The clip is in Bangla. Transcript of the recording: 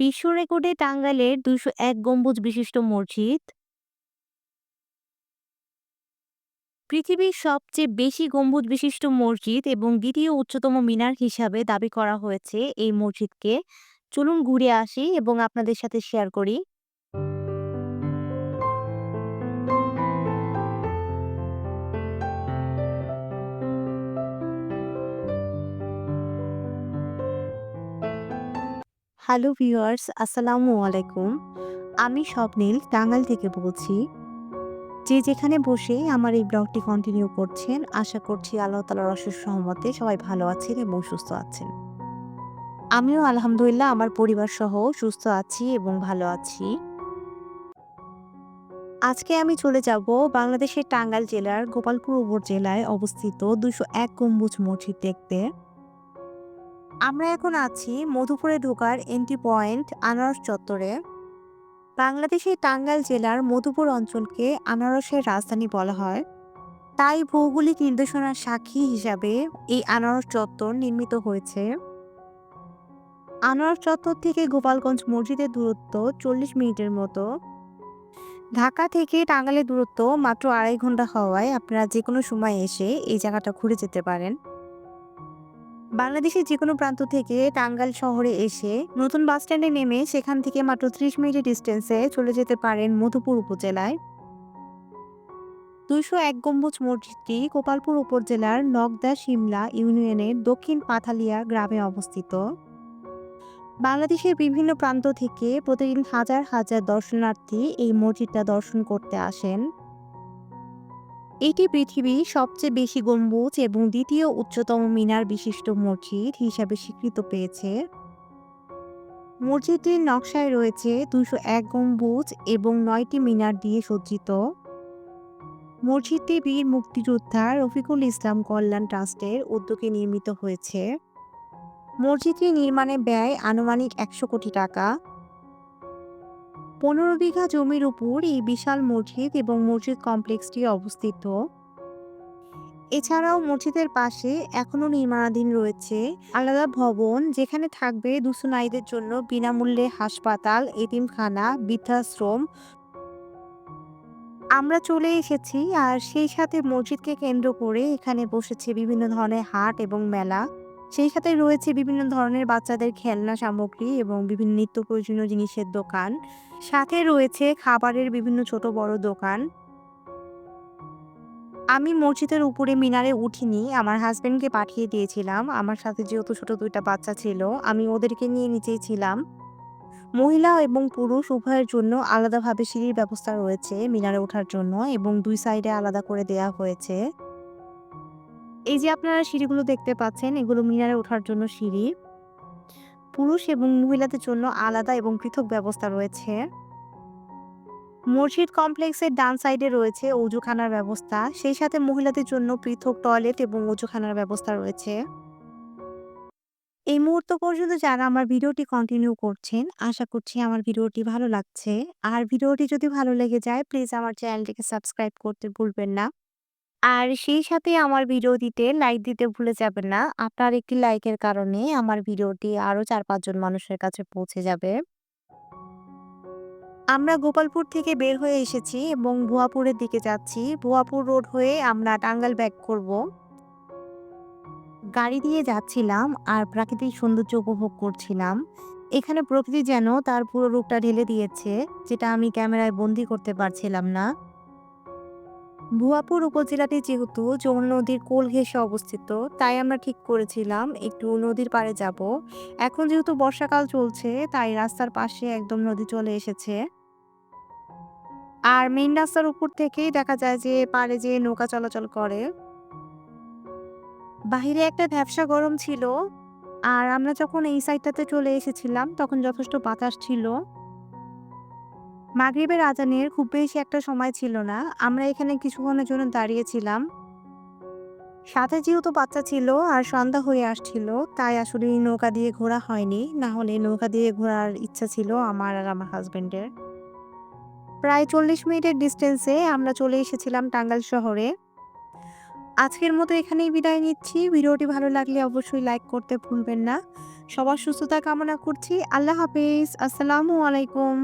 বিশ্ব রেকর্ডে টাঙ্গাইলের ২০১ গম্বুজ বিশিষ্ট মসজিদ। পৃথিবীর সবচেয়ে বেশি গম্বুজ বিশিষ্ট মসজিদ এবং দ্বিতীয় উচ্চতম মিনার হিসাবে দাবি করা হয়েছে এই মসজিদকে। চলুন ঘুরে আসি এবং আপনাদের সাথে শেয়ার করি। হ্যালো ভিউয়ার্স, আসসালামু আলাইকুম। আমি স্বপ্নীল, টাঙ্গাইল থেকে বলছি। যে যেখানে বসে আমার এই ব্লগটি কন্টিনিউ করছেন, আশা করছি আল্লাহ তালার অশেষ সহমতে সবাই ভালো আছেন এবং সুস্থ আছেন। আমিও আলহামদুলিল্লাহ আমার পরিবার সহ সুস্থ আছি এবং ভালো আছি। আজকে আমি চলে যাব বাংলাদেশের টাঙ্গাইল জেলার গোপালপুর উপজেলায় অবস্থিত দুশো এক গম্বুজ মসজিদ দেখতে। আমরা এখন আছি মধুপুরে ঢোকার এন্ট্রি পয়েন্ট আনারস চত্বরে। বাংলাদেশের টাঙ্গাইল জেলার মধুপুর অঞ্চলকে আনারসের রাজধানী বলা হয়। তাই ভৌগোলিক নির্দেশনার সাক্ষী হিসাবে এই আনারস চত্বর নির্মিত হয়েছে। আনারস চত্বর থেকে গোপালগঞ্জ মসজিদের দূরত্ব চল্লিশ মিনিটের মতো। ঢাকা থেকে টাঙ্গালের দূরত্ব মাত্র আড়াই ঘণ্টা হওয়ায় আপনারা যে কোনো সময় এসে এই জায়গাটা ঘুরে যেতে পারেন। বাংলাদেশের যে কোনো প্রান্ত থেকে টাঙ্গাইল শহরে এসে নতুন বাস স্ট্যান্ডে নেমে সেখান থেকে মাত্র ত্রিশ মিনিটের ডিস্টেন্সে চলে যেতে পারেন মধুপুর উপজেলায়। দুইশো এক গম্বুজ মসজিদটি গোপালপুর উপজেলার নগদা শিমলা ইউনিয়নের দক্ষিণ পাথালিয়া গ্রামে অবস্থিত। বাংলাদেশের বিভিন্ন প্রান্ত থেকে প্রতিদিন হাজার হাজার দর্শনার্থী এই মসজিদটা দর্শন করতে আসেন। এটি পৃথিবীর সবচেয়ে বেশি গম্বুজ এবং দ্বিতীয় উচ্চতম মিনার বিশিষ্ট মসজিদ হিসাবে স্বীকৃত পেয়েছে। মসজিদটির নকশায় রয়েছে দুশো এক গম্বুজ এবং নয়টি মিনার দিয়ে সজ্জিত। মসজিদটি বীর মুক্তিযোদ্ধা রফিকুল ইসলাম কল্যাণ ট্রাস্টের উদ্যোগে নির্মিত হয়েছে। মসজিদটি নির্মাণে ব্যয় আনুমানিক একশো কোটি টাকা। পনেরো বিঘা জমির উপর এই বিশাল মসজিদ এবং মসজিদ কমপ্লেক্সটি অবস্থিত। এছাড়াও মসজিদের পাশে এখনও নির্মাণাধীন রয়েছে আলাদা ভবন যেখানে থাকবে দুশো দুসুনাইদের জন্য বিনামূল্যে হাসপাতাল, এতিমখানা, বৃদ্ধাশ্রম। আমরা চলে এসেছি আর সেই সাথে মসজিদকে কেন্দ্র করে এখানে বসেছে বিভিন্ন ধরনের হাট এবং মেলা। সেই সাথে রয়েছে বিভিন্ন ধরনের বাচ্চাদের খেলনা সামগ্রী এবং বিভিন্ন নিত্য প্রয়োজনীয় জিনিসের দোকান। সাথে রয়েছে খাবারের বিভিন্ন ছোট বড় দোকান। আমি মসজিদের উপরে মিনারে উঠিনি, আমার হাজব্যান্ডকে পাঠিয়ে দিয়েছিলাম। আমার সাথে যেহেতু ছোট দুইটা বাচ্চা ছিল, আমি ওদেরকে নিয়ে নিচেই ছিলাম। মহিলা এবং পুরুষ উভয়ের জন্য আলাদাভাবে সিঁড়ির ব্যবস্থা রয়েছে মিনারে ওঠার জন্য এবং দুই সাইডে আলাদা করে দেয়া হয়েছে। এই যে আপনারা সিঁড়িগুলো দেখতে পাচ্ছেন, এগুলো মিনারে ওঠার জন্য সিঁড়ি। পুরুষ এবং মহিলাদের জন্য আলাদা এবং পৃথক ব্যবস্থা রয়েছে। মসজিদ কমপ্লেক্সের ডান সাইডে রয়েছে অজুখানার ব্যবস্থা। সেই সাথে মহিলাদের জন্য পৃথক টয়লেট এবং অজুখানার ব্যবস্থা রয়েছে। এই মুহূর্ত পর্যন্ত যারা আমার ভিডিওটি কন্টিনিউ করছেন, আশা করছি আমার ভিডিওটি ভালো লাগছে। আর ভিডিওটি যদি ভালো লেগে যায় প্লিজ আমার চ্যানেলটিকে সাবস্ক্রাইব করতে ভুলবেন না। আর সেই সাথে আমার ভিডিওটিতে লাইক দিতে ভুলে যাবেন না। আপনার একটি লাইকের কারণে আমার ভিডিওটি আরও ৪-৫ জন মানুষের কাছে পৌঁছে যাবে। আমরা গোপালপুর থেকে বের হয়ে এসেছি এবং ভুয়াপুরের দিকে যাচ্ছি। ভুয়াপুর রোড হয়ে আমরা টাঙ্গাইল ব্যাক করব। গাড়ি দিয়ে যাচ্ছিলাম আর প্রাকৃতিক সৌন্দর্য উপভোগ করছিলাম। এখানে প্রকৃতি যেন তার পুরো রূপটা ঢেলে দিয়েছে, যেটা আমি ক্যামেরায় বন্দি করতে পারছিলাম না। ভুয়াপুর উপজেলাটি যেহেতু যমুনা নদীর কোল ঘেঁষে অবস্থিত, তাই আমরা ঠিক করেছিলাম একটু নদীর পাড়ে যাব। এখন যেহেতু বর্ষাকাল চলছে, তাই রাস্তার পাশে একদম নদী চলে এসেছে। আর মেইন রাস্তার উপর থেকেই দেখা যায় যে পাড়ে যে নৌকা চলাচল করে। বাহিরে একটা ব্যবসা গরম ছিল, আর আমরা যখন এই সাইডটাতে চলে এসেছিলাম, তখন যথেষ্ট বাতাস ছিল। মাগরিবের আজানের খুব বেশি একটা সময় ছিল না আমরা এখানে কিছুক্ষণের জন্য দাঁড়িয়েছিলাম সাথে যেহেতু বাচ্চা ছিল আর সন্ধ্যা হয়ে আসছিল, তাই আসলে নৌকা দিয়ে ঘোরা হয়নি না হলে নৌকা দিয়ে ঘোরার ইচ্ছা ছিল আমার আর আমার হাজবেন্ডের প্রায় চল্লিশ মিনিটের ডিস্টেন্সে আমরা চলে এসেছিলাম টাঙ্গাইল শহরে আজকের মতো এখানেই বিদায় নিচ্ছি। ভিডিওটি ভালো লাগলে অবশ্যই লাইক করতে ভুলবেন না। সবার সুস্থতা কামনা করছি। আল্লাহ হাফিজ আসসালামু আলাইকুম।